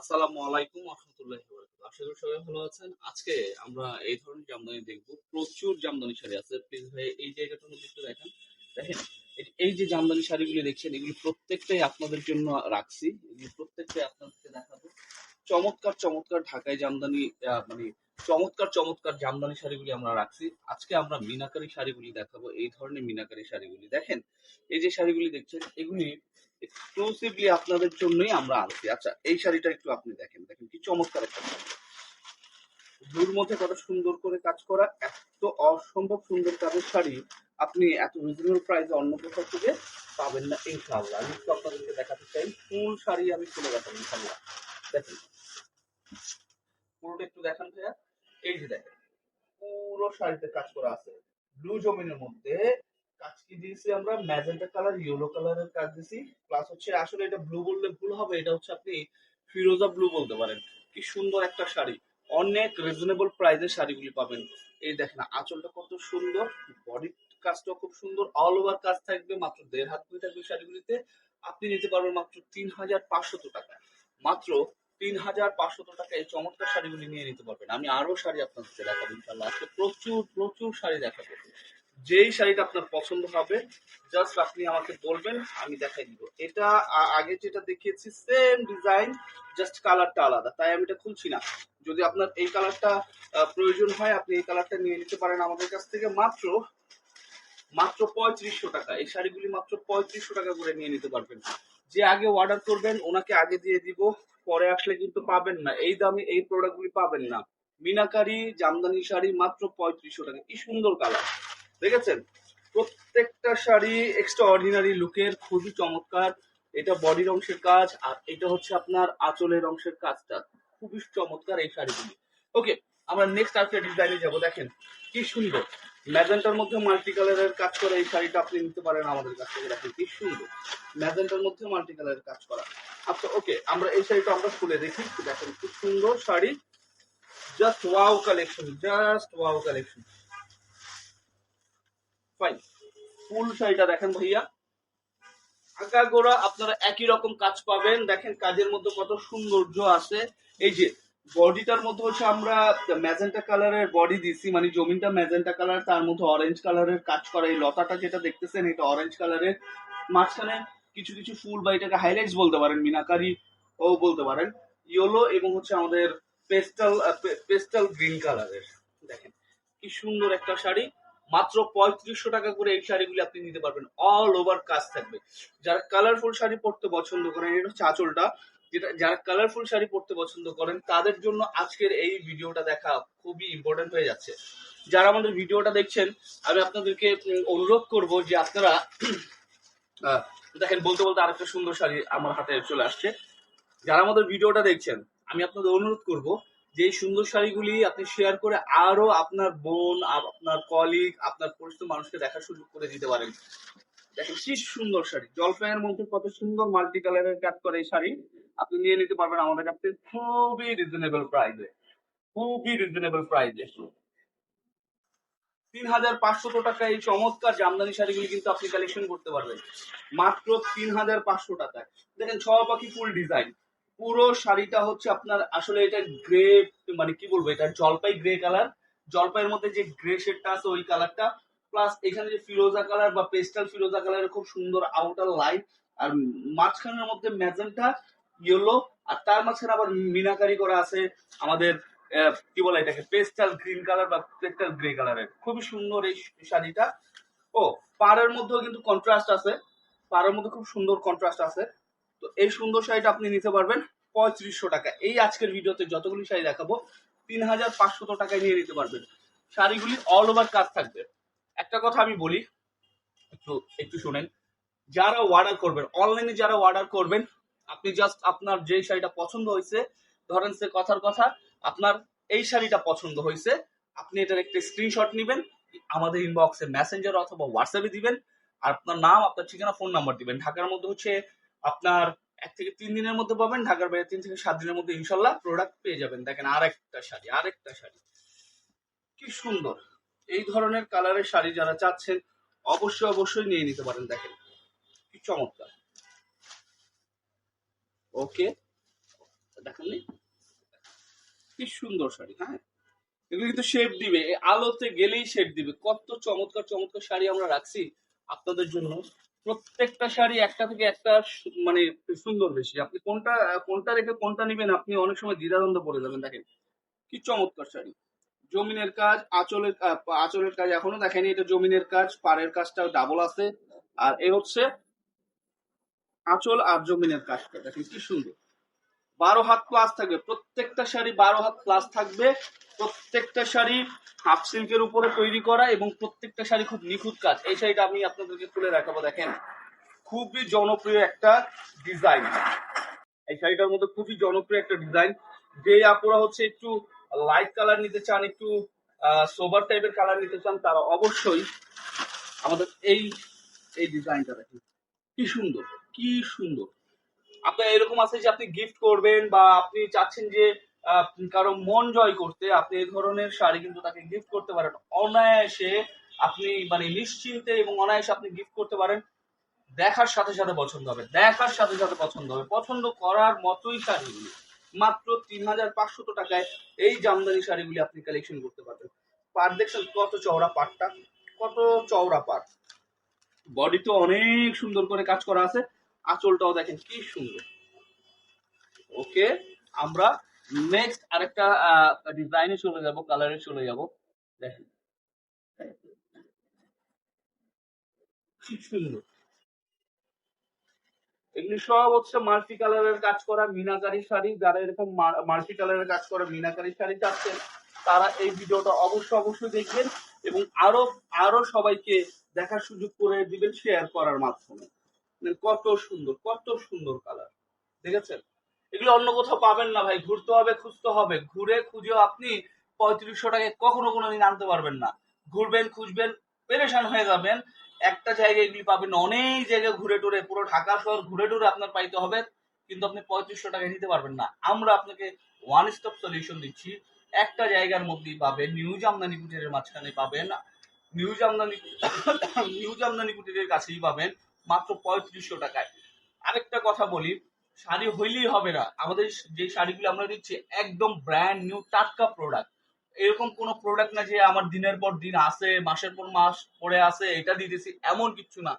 আসসালামু আলাইকুম রহমতুল্লাহি আশা করি সবাই ভালো আছেন। আজকে আমরা এই ধরনের জামদানি দেখব। প্রচুর জামদানি শাড়ি আছে। প্লিজ ভাই, এই জায়গাটার মধ্যে একটু দেখেন। দেখেন, এই- যে জামদানি শাড়িগুলি দেখছেন, এগুলি প্রত্যেকটাই আপনাদের জন্য রাখছি। এগুলি প্রত্যেকটাই আপনাদেরকে দেখাবো। চমৎকার চমৎকার ঢাকায় জামদানি মানে চমৎকার চমৎকার জামদানি শাড়িগুলি আমরা রাখছি। আজকে আমরা মিনাকারি শাড়িগুলি দেখাবো। এই ধরনের মিনাকারি শাড়িগুলি। দেখেন, এই যে শাড়িগুলি দেখছেন, এগুলি এক্সক্লুসিভলি আপনাদের জন্যই আমরা আনছি আচ্ছা এই শাড়িটা একটু আপনি দেখেন। দেখেন কি চমৎকার একটা শাড়ি। ব্লুর মধ্যে কত সুন্দর করে কাজ করা, এত অসম্ভব সুন্দর কাজের শাড়ি, আপনি এত রিজনেবল প্রাইসে অন্য কোথাও থেকে পাবেন না, ইনশাআল্লাহ। আমি একটু আপনাদেরকে দেখাতে চাই। ফুল শাড়ি আমি খুলে দেখাবো, ইনশাআল্লাহ। দেখেন। পুরোটা একটু দেখান ভাইয়া। এই যে দেখেন, পুরো শাড়িতে কাজ করা আছে। ব্লু জমিনের মধ্যে কাজ দিয়েছি আমরা ম্যাজেন্টা কালার, ইয়েলো কালারের কাজ দিয়েছি। প্লাস হচ্ছে আসলে এটা ব্লু বললে ভুল হবে, এটা হচ্ছে আপনি ফিরোজা ব্লু বলতে পারেন। কি সুন্দর একটা শাড়ি। অনেক রিজনেবল প্রাইসের শাড়িগুলি পাবেন। এই দেখেন, আঁচলটা কত সুন্দর বডি কাজটা খুব সুন্দর অল ওভার কাজ থাকবে, মাত্র দেড় হাত করে থাকবে শাড়িগুলিতে। আপনি নিতে পারবেন মাত্র তিন হাজার পাঁচশত টাকা। মাত্র তিন হাজার পাঁচশত টাকা এই চমৎকার শাড়িগুলি নিয়ে নিতে পারবেন। আমি আরও শাড়ি আপনাদেরকে দেখাবো ইনশাল্লাহ আজকে প্রচুর প্রচুর শাড়ি দেখাবো। যেই শাড়িটা আপনার পছন্দ হবে জাস্ট আপনি আমাকে বলবেন, আমি দেখাই দিব। এটা আগে যেটা দেখিয়েছি সেম ডিজাইন জাস্ট কালারটা আলাদা। তাই আমি এটা খুলছি না। যদি আপনার এই কালারটা প্রয়োজন হয়, আপনি এই কালারটা নিয়ে নিতে পারেন আমাদের কাছ থেকে। মাত্র মাত্র পঁয়ত্রিশশো টাকা। এই শাড়িগুলি মাত্র পঁয়ত্রিশশো টাকা করে নিয়ে নিতে পারবেন। যে আগে অর্ডার করবেন, ওনাকে আগে দিয়ে দিব। পরে আসলে কিন্তু পাবেন না। এই দামে এই প্রোডাক্টগুলি পাবেন না। মিনাকারি, জামদানি শাড়ি মাত্র পঁয়ত্রিশশো টাকা। কি সুন্দর কালার দেখেছেন? প্রত্যেকটা শাড়ি এক্সট্রা অর্ডিনারি লুকের, খুবই চমৎকার। এটা বডির অংশের কাজ, আর এটা হচ্ছে আপনার আঁচলের অংশের কাজটা। খুবই চমৎকার এই শাড়িগুলি। ওকে আমরা নেক্সট আরেকটা ডিজাইনে যাব, দেখেন। কি সুন্দর। ম্যাজেন্টার মধ্যে মাল্টি কালারের কাজ করা এই শাড়িটা আপনি নিতে পারেন আমাদের কাছ থেকে, দেখেন কি সুন্দর। ম্যাজেন্টার মধ্যে মাল্টি কালারের কাজ করা। আচ্ছা ওকে আমরা এই শাড়িটা আমরা খুলে দেখি। দেখেন খুব সুন্দর sari. Just wow collection just wow collection fine ফুল শাড়িটা দেখেন ভাইয়া। আগা গোড়া আপনারা একই রকম কাজ পাবেন। দেখেন কাজের মধ্যে কত সৌন্দর্য আছে। এই যে, বডিটার মধ্যে হচ্ছে আমরা ম্যাজেন্টা কালারের বডি দিছি মানে জমিনটা ম্যাজেন্টা কালার, তার মধ্যে অরেঞ্জ কালারের কাজ করা। এই লতাটা যেটা দেখতেছেন, এটা অরেঞ্জ কালারের। মাঝখানে কিছু কিছু ফুল বা এটাকে হাইলাইটস বলতে পারেন, মিনাকারি ও বলতে পারেন। ইয়েলো এবং হচ্ছে আমাদের পেস্টাল পেস্টাল গ্রিন কালারের। দেখেন, কি সুন্দর একটা শাড়ি। মাত্র পঁয়ত্রিশশো টাকা করে এই শাড়িগুলি আপনি নিতে পারবেন। অল ওভার কাজ থাকবে। যারা কালারফুল শাড়ি পরতে পছন্দ করেন, এটা হচ্ছে আঁচলটা, যেটা যারা কালারফুল শাড়ি পরতে পছন্দ করেন, তাদের জন্য আজকের এই ভিডিওটা দেখা খুবই ইম্পর্টেন্ট হয়ে যাচ্ছে। যারা আমাদের ভিডিওটা দেখছেন, আমি আপনাদেরকে অনুরোধ করব যে আপনারা দেখেন, বলতে বলতে আরেকটা সুন্দর শাড়ি আমার হাতে চলে আসছে। যারা আমাদের ভিডিওটা দেখছেন, আমি আপনাদের অনুরোধ করব যে সুন্দর শাড়িগুলি আপনি শেয়ার করে আরও আপনার বোন আপনার কলিগ আপনার পরিচিত মানুষকে দেখার সুযোগ করে দিতে পারেন। দেখেন কি সুন্দর শাড়ি। জলপাইয়ের মধ্যে কত সুন্দর মাল্টি কালারের কাজ করে এই শাড়ি। আপনি নিয়ে নিতে পারবেন আমাদের কাছ খুবই রিজনেবল প্রাইসে খুবই রিজনেবল প্রাইসে তিন হাজার পাঁচশত টাকা এই চমৎকার জামদানি শাড়িগুলি কিন্তু আপনি কালেকশন করতে পারবেন। মাত্র তিন হাজার পাঁচশো টাকায়। দেখেন ছ পাখি ফুল ডিজাইন পুরো শাড়িটা হচ্ছে আপনার আসলে এটা গ্রে মানে কি বলব এটা জলপাই গ্রে কালার জলপাইয়ের মধ্যে যে গ্রে শেডটা আছে, ওই কালারটা প্লাস এখানে যে ফিরোজা কালার বা পেস্টাল ফিরোজা কালারের খুব সুন্দর আউটার লাইট আর মাঝখানের মধ্যে ম্যাজেন্টা ইয়েলো আর তার মাঝখানে আবার মিনাকারি করা আছে আমাদের কি বলে এটাকে? পেস্টাল গ্রিন কালার বা পেস্টাল গ্রে কালারের খুবই সুন্দর এই শাড়িটা। ও, পাড়ের মধ্যেও কিন্তু কন্ট্রাস্ট আছে। পাড়ের মধ্যে খুব সুন্দর কন্ট্রাস্ট আছে। তো এই সুন্দর শাড়িটা আপনি নিতে পারবেন পঁয়ত্রিশশো টাকা। এই আজকের ভিডিওতে যতগুলি শাড়ি দেখাবো তিন হাজার পাঁচশত টাকায় নিয়ে নিতে পারবেন। শাড়িগুলি অল ওভার কাজ থাকবে। একটা কথা আমি বলি, একটু একটু শুনেন। যারা অর্ডার করবেন অনলাইনে যারা অর্ডার করবেন, আপনি জাস্ট আপনার যে শাড়িটা পছন্দ হয়েছে, ধরেন সে কথার কথা, আপনার এই শাড়িটা পছন্দ হয়েছে, আপনি এটার একটা স্ক্রিনশট নেবেন, আমাদের ইনবক্সে মেসেঞ্জার অথবা হোয়াটসঅ্যাপে দিবেন, আর আপনার নাম, আপনার ঠিকানা ফোন নাম্বার দিবেন। ঢাকার মধ্যে হচ্ছে আপনার এক থেকে তিন দিনের মধ্যে পাবেন, ঢাকার বাইরে তিন থেকে সাত দিনের মধ্যে ইনশাল্লাহ প্রোডাক্ট পেয়ে যাবেন। দেখেন আরেকটা শাড়ি আর একটা শাড়ি। কি সুন্দর। এই ধরনের কালারের শাড়ি যারা চাচ্ছেন, অবশ্যই অবশ্যই নিয়ে নিতে পারেন, দেখেন। কি চমৎকার। ওকে দেখাননি? কি সুন্দর শাড়ি হ্যাঁ? এগুলো কিন্তু শেপ দিবে। আলোতে গেলেই শেপ দিবে। কত চমৎকার চমৎকার শাড়ি আমরা রাখছি আপনাদের জন্য। প্রত্যেকটা শাড়ি একটা থেকে একটা মানে সুন্দর বেশি। আপনি কোনটা কোনটা রেখে কোনটা নেবেন আপনি অনেক সময় দ্বিধাদ্বন্দ্ব পড়ে যাবেন। দেখেন, কি চমৎকার শাড়ি। জমিনের কাজ, আঁচলের আঁচলের কাজ এখনও দেখেনি, এটা জমিনের কাজ, পাড়ের কাজটা ডাবল আছে। আর এ হচ্ছে আঁচল আর জমিনের কাজটা। দেখেন কি সুন্দর। বারো হাত প্লাস থাকবে। প্রত্যেকটা শাড়ি বারো হাত প্লাস থাকবে। প্রত্যেকটা শাড়ি হাফ সিল্কের উপরে তৈরি করা এবং প্রত্যেকটা শাড়ি খুব নিখুঁত কাজ। এই শাড়িটা আমি আপনাদেরকে তুলে রাখাবো দেখেন। খুবই জনপ্রিয় একটা ডিজাইন এই শাড়িটার মধ্যে খুবই জনপ্রিয় একটা ডিজাইন যে আপুরা হচ্ছে একটু লাইট কালার নিতে চান, একটু সোবার টাইপের কালার নিতে চান, তারা অবশ্যই আমাদের এই এই ডিজাইনটা দেখেন। কি সুন্দর কি সুন্দর। আপনার এরকম আছে যে আপনি গিফট করবেন বা আপনি চাচ্ছেন যে কারও মন জয় করতে আপনি এই ধরনের শাড়ি কিন্তু তাকে গিফট করতে পারেন। অনায়াসে আপনি মানে নিশ্চিন্তে এবং অনায়াসে আপনি গিফট করতে পারেন। দেখার সাথে সাথে পছন্দ হবে। দেখার সাথে সাথে পছন্দ হবে। পছন্দ করার মতোই শাড়িগুলি। মাত্র তিন হাজার পাঁচশত টাকায় এই জামদানি শাড়িগুলি আপনি কালেকশন করতে পারবেন। পাট দেখছেন কত চওড়া পাটটা? কত চওড়া পাট? বডি তো অনেক সুন্দর করে কাজ করা আছে। আঁচলটাও দেখেন কি সুন্দর। ওকে আমরা নেক্সট আরেকটা ডিজাইনে চলে যাব কালারে চলে যাব। দেখেন। এগুলি সব হচ্ছে মাল্টি কালারের কাজ করা, মিনাকারি শাড়ি। যারা এরকম মাল্টি কালারের কাজ করা, মিনাকারি শাড়ি চাচ্ছেন, তারা এই ভিডিওটা অবশ্যই অবশ্যই দেখবেন এবং আরও আরও সবাইকে দেখার সুযোগ করে দিবেন শেয়ার করার মাধ্যমে। মানে কত সুন্দর কত সুন্দর কালার দেখেছেন? এগুলো অন্য কোথাও পাবেন না ভাই। ঘুরতে হবে, খুঁজতে হবে। ঘুরে খুঁজেও আপনি পঁয়ত্রিশশো টাকায় কখনো কোনো দিন আনতে পারবেন না। ঘুরবেন, খুঁজবেন, পেরেশান হয়ে যাবেন। একটা জায়গায় এগুলি পাবেন অনেক জায়গায় ঘুরে টুরে, পুরো ঢাকা শহর ঘুরে টুরে আপনার পাইতে হবে, কিন্তু আপনি পঁয়ত্রিশশো টাকায় নিতে পারবেন না। আমরা আপনাকে ওয়ান স্টপ সলিউশন দিচ্ছি। একটা জায়গার মধ্যেই পাবেন, নিউজ আমদানি কুটিরের মাঝখানে পাবেন, নিউজ আমদানি নিউজ আমদানি কুটিরের কাছেই পাবেন, মাত্র পঁয়ত্রিশশো টাকায়। আরেকটা কথা বলি শাড়ি হইলেই হবে না। আমাদের যে শাড়িগুলো আমরা দিচ্ছি, একদম ব্র্যান্ড নিউ টাটকা প্রোডাক্ট এরকম কোনো প্রোডাক্ট না যে আমার দিনের পর দিন আসে, মাসের পর মাস পরে আসে, এটা দিতেছি এমন কিছু না।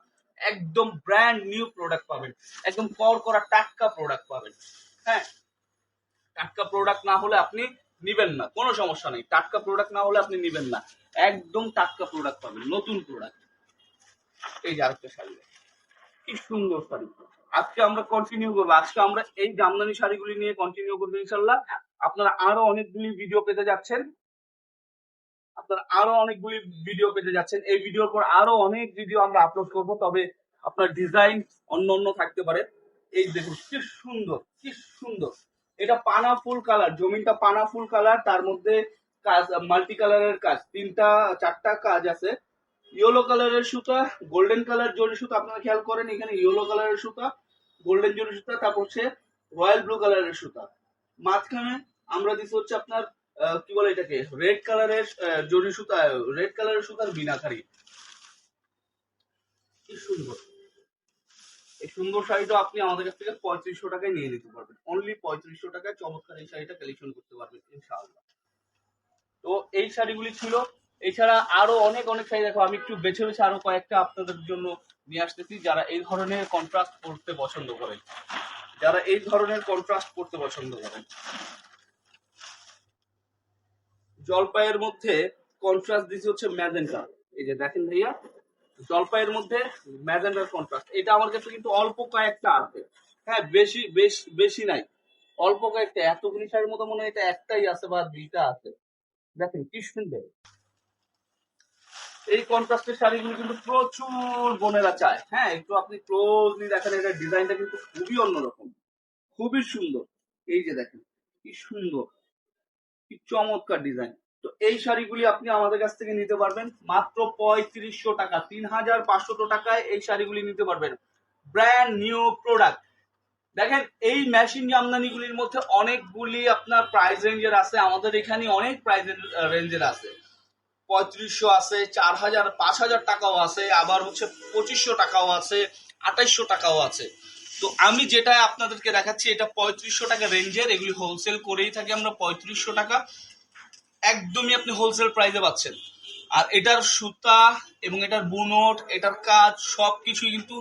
একদম ব্র্যান্ড নিউ প্রোডাক্ট পাবেন। একদম কর করা টাটকা প্রোডাক্ট পাবেন। হ্যাঁ টাটকা প্রোডাক্ট না হলে আপনি নিবেন না, কোনো সমস্যা নেই। টাটকা প্রোডাক্ট না হলে আপনি নিবেন না। একদম টাটকা প্রোডাক্ট পাবেন, নতুন প্রোডাক্ট এই যে আরেকটা শাড়ি। কি সুন্দর শাড়ি। আজকে আমরা কন্টিনিউ করব। আজকে আমরা এই জামদানি শাড়িগুলি নিয়ে কন্টিনিউ করব ইনশাল্লাহ। আপনারা আরও অনেকগুলি ভিডিও পেতে যাচ্ছেন। আপনারা আরও অনেকগুলি ভিডিও পেতে যাচ্ছেন। এই ভিডিওর পর আরও অনেক ভিডিও আমরা আপলোড করব, তবে আপনার ডিজাইন অন্য অন্য থাকতে পারে। এই দেখুন, কি সুন্দর কি সুন্দর। এটা পানা ফুল কালার জমিনটা পানা ফুল কালার তার মধ্যে কাজ মাল্টি কালারের কাজ, তিনটা, চারটা কাজ আছে। ইয়েলো কালারের সুতা, গোল্ডেন কালার জরি সুতা, আপনারা খেয়াল করেন এখানে ইয়েলো কালারের সুতা, গোল্ডেন জরি সুতা, তারপর হচ্ছে রয়্যাল ব্লু কালারের সুতা। মাঝখানে আমরা দিচ্ছি হচ্ছে আপনার কি বলে এটাকে? রেড কালারের জরি সুতা, রেড কালারের সুতার বিনাকারি। কি সুন্দর। এই সুন্দর শাড়িটা আপনি আমাদের কাছ থেকে পঁয়ত্রিশশো টাকায় নিয়ে নিতে পারবেন। অনলি পঁয়ত্রিশশো টাকায় চমৎকার এই শাড়িটা কালেকশন করতে পারবেন, ইনশাআল্লাহ। তো এই শাড়িগুলি ছিল এছাড়া আরও অনেক অনেক শাড়ি দেখো, আমি একটু বেছে বেছে আরও কয়েকটা আপনাদের জন্য নিয়ে আসতেছি, যারা এই ধরনের কন্ট্রাস্ট করতে পছন্দ করেন। যারা এই ধরনের কন্ট্রাস্ট করতে পছন্দ করেন। জলপাইয়ের মধ্যে কন্ট্রাস্ট দিচ্ছে হচ্ছে ম্যাজেন্টা। এই যে দেখেন ভাইয়া, জলপাইয়ের মধ্যে ম্যাজেন্টার কন্ট্রাস্ট এটা আমার কাছে কিন্তু অল্প কয়েকটা আছে। হ্যাঁ বেশি, বেশ, বেশি নাই। অল্প কয়েকটা, এত শাড়ির মতো মনে হয় এটা একটাই আছে বা দুইটা আছে। দেখেন কি সুন্দর। এই কন্ট্রাস্টের শাড়িগুলো কিন্তু প্রচুর বোনেরা চায়। হ্যাঁ একটু আপনি ক্লোজলি দেখেন এটা ডিজাইনটা কিন্তু খুবই অন্যরকম। খুবই সুন্দর। এই যে দেখেন, কি সুন্দর, কি চমৎকার ডিজাইন। তো এই শাড়িগুলি আপনি আমাদের কাছ থেকে নিতে পারবেন মাত্র পঁয়ত্রিশশো টাকা, তিন হাজার পাঁচশত টাকায় এই শাড়িগুলি নিতে পারবেন। ব্র্যান্ড নিউ প্রোডাক্ট দেখেন, এই মেশিন জামদানিগুলির মধ্যে অনেকগুলি আপনার প্রাইস রেঞ্জের আছে, আমাদের এখানে অনেক প্রাইস রেঞ্জের আছে। পঁয়ত্রিশশো আছে চার হাজার পাঁচ হাজার টাকাও আছে, আবার হচ্ছে পঁচিশশো টাকাও আছে, আঠাইশশো টাকাও আছে। তো আমি যেটা আপনাদেরকে দেখাচ্ছি, এটা পঁয়ত্রিশশো টাকা রেঞ্জের, এগুলি হোলসেল করেই থাকি আমরা, পঁয়ত্রিশশো টাকা। একদমই আপনি হোলসেল প্রাইসে পাচ্ছেন। আর এটার সুতা এবং এটার বুনট, এটার কাজ সব কিছুই কিন্তু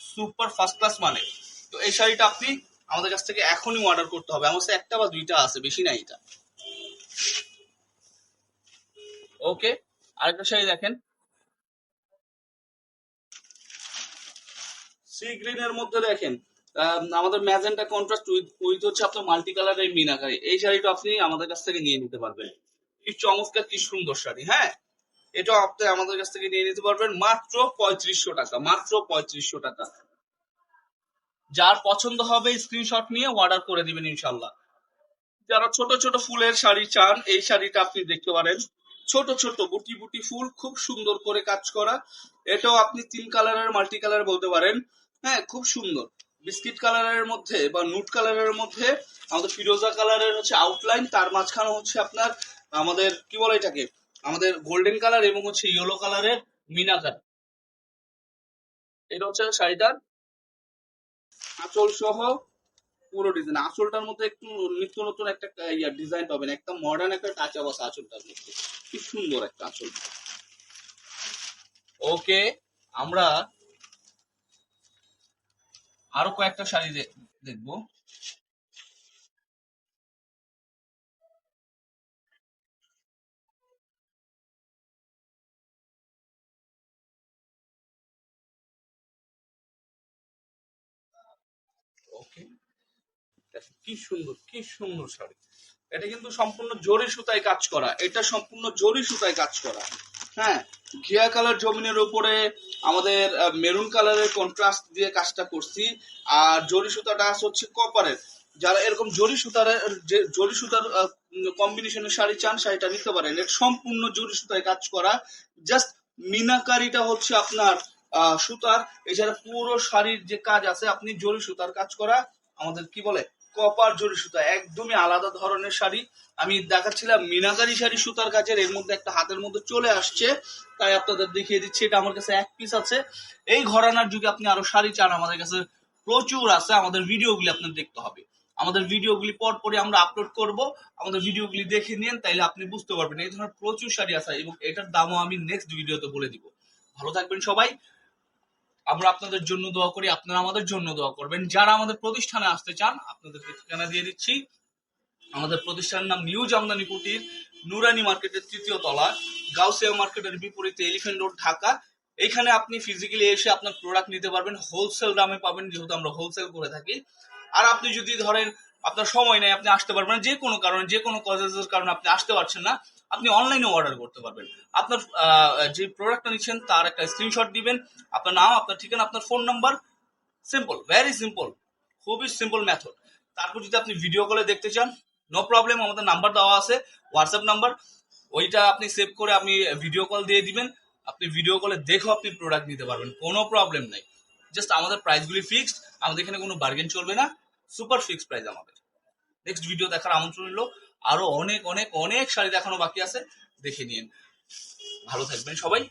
সুপার ফার্স্ট ক্লাস মানে তো এই শাড়িটা আপনি আমাদের কাছ থেকে এখনই অর্ডার করতে হবে। আমার একটা বা দুইটা আছে, বেশি নাই এটা। ওকে, আরেকটা শাড়ি দেখেন। সি গ্রিন এর মধ্যে দেখেন আমাদের ম্যাজেন্টা কন্ট্রাস্ট উইথ উইথ হচ্ছে আপনার মাল্টি কালারের মিনাকারি। এই শাড়িটা আপনি আমাদের কাছ থেকে নিয়ে নিতে পারবেন। কি চমৎকার, কি সুন্দর শাড়ি হ্যাঁ? এটাও আপনি আমাদের কাছ থেকে নিয়ে নিতে পারবেন মাত্র পঁয়ত্রিশশো টাকা, মাত্র পঁয়ত্রিশশো টাকা। যার পছন্দ হবে স্ক্রিনশট নিয়ে অর্ডার করে দিবেন ইনশাল্লাহ। যারা ছোট ছোট ফুলের শাড়ি চান, এই শাড়িটা আপনি দেখতে পারেন। ছোট ছোট বুটি বুটি ফুল খুব সুন্দর করে কাজ করা। এটাও আপনি তিন কালারের মাল্টি কালার বলতে পারেন। হ্যাঁ খুব সুন্দর। বিস্কিট কালারের মধ্যে বা নুট কালারের মধ্যে আমাদের ফিরোজা কালারের হচ্ছে আউটলাইন তার মাঝখানে হচ্ছে আপনার আমাদের, কি বলে এটাকে? আমাদের গোল্ডেন কালার এবং হচ্ছে ইয়েলো কালারের মিনাকার এটা হচ্ছে শাড়িটার আঁচল সহ পুরো ডিজাইন আঁচলটার মধ্যে একটু নিত্য নতুন একটা, ইয়া ডিজাইন পাবেন। একটা মডার্ন একটা টাচ আছে আঁচলটার মধ্যে। কি সুন্দর একটা আঁচল। ওকে, আমরা আরও কয়েকটা শাড়ি দেখব। দেখেন, কি সুন্দর কি সুন্দর শাড়ি। এটা কিন্তু সম্পূর্ণ জরি সুতায় কাজ করা। এটা সম্পূর্ণ জরি সুতায় কাজ করা। হ্যাঁ ঘিয়া কালার জমিনের উপরে আমাদের মেরুন কালারের কন্ট্রাস্ট দিয়ে কাজটা করছি। আর জরি সুতাটা হচ্ছে কপারের যারা এরকম জরি সুতার জরি সুতার কম্বিনেশনের শাড়ি চান শাড়িটা নিতে পারেন। এটা সম্পূর্ণ জরি সুতায় কাজ করা। জাস্ট মিনাকারিটা হচ্ছে আপনার সুতার। এছাড়া পুরো শাড়ির যে কাজ আছে আপনি জরি সুতার কাজ করা। আমাদের কি বলে? কপার জরি সুতা, একদমই আলাদা ধরনের শাড়ি। আমি দেখাচ্ছিলাম মিনাকারি শাড়ি সুতার কাজের, এর মধ্যে একটা হাতের মধ্যে চলে আসছে। তাই আপনাদের দেখিয়ে দিচ্ছি, এটা আমার কাছে এক পিস আছে। এই ঘরানার যুগে আপনি আরও শাড়ি চান, আমাদের কাছে প্রচুর আছে, আমাদের ভিডিওগুলি আপনার দেখতে হবে। আমাদের ভিডিওগুলি পর পরে আমরা আপলোড করব, আমাদের ভিডিওগুলি দেখে নিন, তাইলে আপনি বুঝতে পারবেন। এই ধরনের প্রচুর শাড়ি আছে এবং এটার দামও আমি নেক্সট ভিডিওতে বলে দিব। ভালো থাকবেন সবাই আমরা আপনাদের জন্য দোয়া করি, আপনারা আমাদের জন্য দোয়া করবেন। যারা আমাদের প্রতিষ্ঠানে আসতে চান, আপনাদেরকে ঠিকানা দিয়ে দিচ্ছি। আমাদের প্রতিষ্ঠানের নাম নিউ জামদানি কুটির, নুরানি মার্কেটের তৃতীয় তলা গাউসিয়া মার্কেটের বিপরীতে এলিফেন্ট রোড ঢাকা। এখানে আপনি ফিজিক্যালি এসে আপনার প্রোডাক্ট নিতে পারবেন। হোলসেল দামে পাবেন, যেহেতু আমরা হোলসেল করে থাকি। আর আপনি যদি ধরেন আপনার সময় নেই, আপনি আসতে পারবেন যে কোনো কারণে, যে কোনো কজেসের কারণে আপনি আসতে পারছেন না, আপনি অনলাইনে অর্ডার করতে পারবেন। আপনার যে প্রোডাক্টটা নিচ্ছেন, তার একটা স্ক্রিনশট দিবেন, আপনার নাম, আপনার ঠিকানা, আপনার phone number simple very simple খুবই সিম্পল মেথড তারপর যদি আপনি ভিডিও কলে দেখতে চান নো প্রবলেম আমাদের নাম্বার দেওয়া আছে হোয়াটসঅ্যাপ নাম্বার ওইটা আপনি সেভ করে আপনি ভিডিও কল দিয়ে দিবেন, আপনি ভিডিও কলে দেখেও আপনি প্রোডাক্ট নিতে পারবেন, কোনো প্রবলেম নাই। জাস্ট আমাদের প্রাইসগুলি ফিক্সড আমাদের এখানে কোনো বার্গেন চলবে না। সুপার ফিক্স প্রাইস আমাদের। নেক্সট ভিডিও দেখার আমন্ত্রণ রইল। আরও অনেক অনেক অনেক শাড়ি দেখানো বাকি আছে। দেখে নিন। ভালো থাকবেন সবাই।